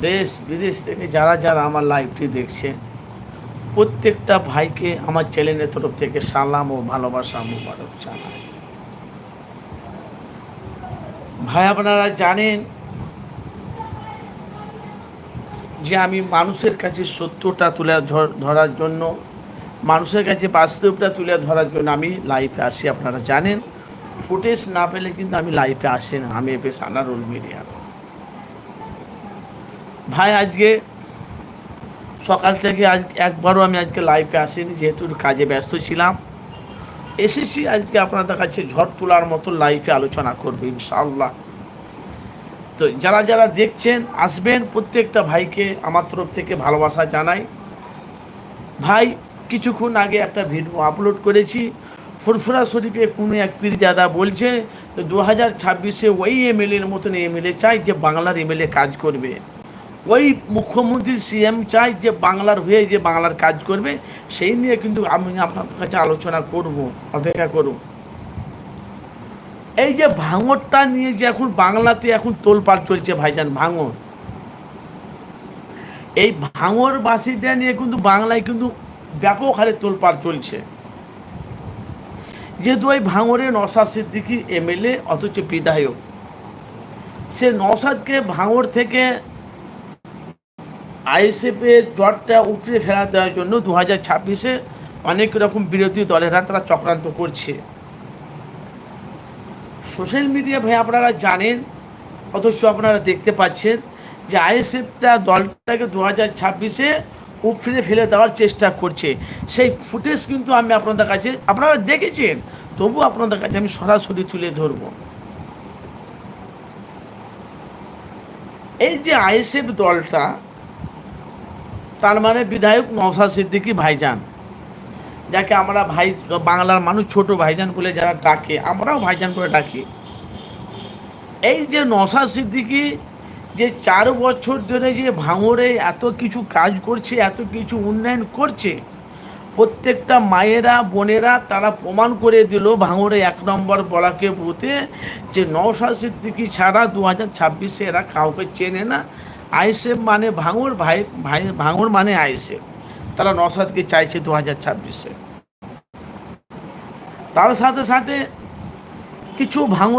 দেশ, বিদেশ থেকে যারা যারা আমার লাইভটি দেখছে, প্রত্যেকটা ভাইকে আমার চ্যানেলের তরফ থেকে সালাম ও ভালোবাসা মুবারক জানাই। ভাই, আপনারা জানেন যে আমি মানুষের কাছে সত্যটা তুলে ধর- ধরার জন্য, মানুষের কাছে বাস্তবটা তুলে ধরার জন্য আমি লাইফে আসি, আপনারা জানেন। ফুটেজ না পেলে কিন্তু আমি লাইফে আসি না। আমি এফএস আনারুল মিডিয়া। ভাই, আজকে সকাল থেকে আজ একবারও আমি আজকে লাইফে আসিনি, যেহেতু কাজে ব্যস্ত ছিলাম। এসেছি আজকে আপনাদের কাছে ঝড় তোলার মতো লাইফে আলোচনা করব, ইনশাআল্লাহ। তো যারা যারা দেখছেন, আসবেন, প্রত্যেকটা ভাইকে আমার তরফ থেকে ভালোবাসা জানাই। ভাই, কিছুক্ষণ আগে একটা ভিডিও আপলোড করেছি। ফুরফুরা শরীফে কোনো এক পীরজাদা বলছে দু হাজার ছাব্বিশে ওই এমএলএর মতন এমএলএ চাই যে বাংলার এমএলএ কাজ করবে। ওই মুখ্যমন্ত্রী সিএম চাই যে বাংলার হয়ে যে বাংলার কাজ করবে। সেই নিয়ে কিন্তু আমি আপনার কাছে আলোচনা করব, অপেক্ষা করুন এই যে ভাঙরটা নিয়ে যে এখন বাংলাতে এখন তোলপাড় চলছে ভাইজান, ভাঙর। এই ভাঙর বাসিটা নিয়ে কিন্তু বাংলায় কিন্তু ব্যাপক হারে তোলপাড় চলছে। যেহেতু ওই ভাঙরে নসাদ সিদ্দিকি এমএলএ, অথচ বিধায়ক। সে নসাদকে ভাঙর থেকে আইএসএফের জটটা উপড়ে ফেলা দেওয়ার জন্য দু হাজার ছাব্বিশে অনেক রকম বিরোধী দলেরা তারা চক্রান্ত করছে। সোশ্যাল মিডিয়া ভাই, আপনারা জানেন, অথচ আপনারা দেখতে পাচ্ছেন যে আইএসএফটা দলটাকে দু হাজার ছাব্বিশে উপড়ে ফেলে দেওয়ার চেষ্টা করছে। সেই ফুটেজ কিন্তু আমি আপনাদের কাছে, আপনারা দেখেছেন, তবু আপনাদের কাছে আমি সরাসরি তুলে ধরব। এই যে আইএসএফ দলটা, তার মানে বিধায়ক নওশাদ সিদ্দিকী ভাইজান, যাকে আমরা ভাই, বাংলার মানুষ ছোট ভাইজান বলে যারা ডাকে, আমরাও ভাইজান করে ডাকি। এই যে নশা সিদ্দিকি যে চার বছর ধরে যে ভাঙরে এত কিছু কাজ করছে, এত কিছু উন্নয়ন করছে, প্রত্যেকটা মায়েরা, বোনেরা তারা প্রমাণ করে দিল ভাঙরে এক নম্বর বলাকে বুথে যে নশা সিদ্দিকি ছাড়া দু হাজার ছাব্বিশে এরা কাউকে চেনে না। আইসেফ মানে ভাঙর ভাই ভাই ভাঙর মানে আইসেফ তারা নসাদকে চাইছে দু হাজার ছাব্বিশে। তার সাথে সাথে কিছু ভাঙর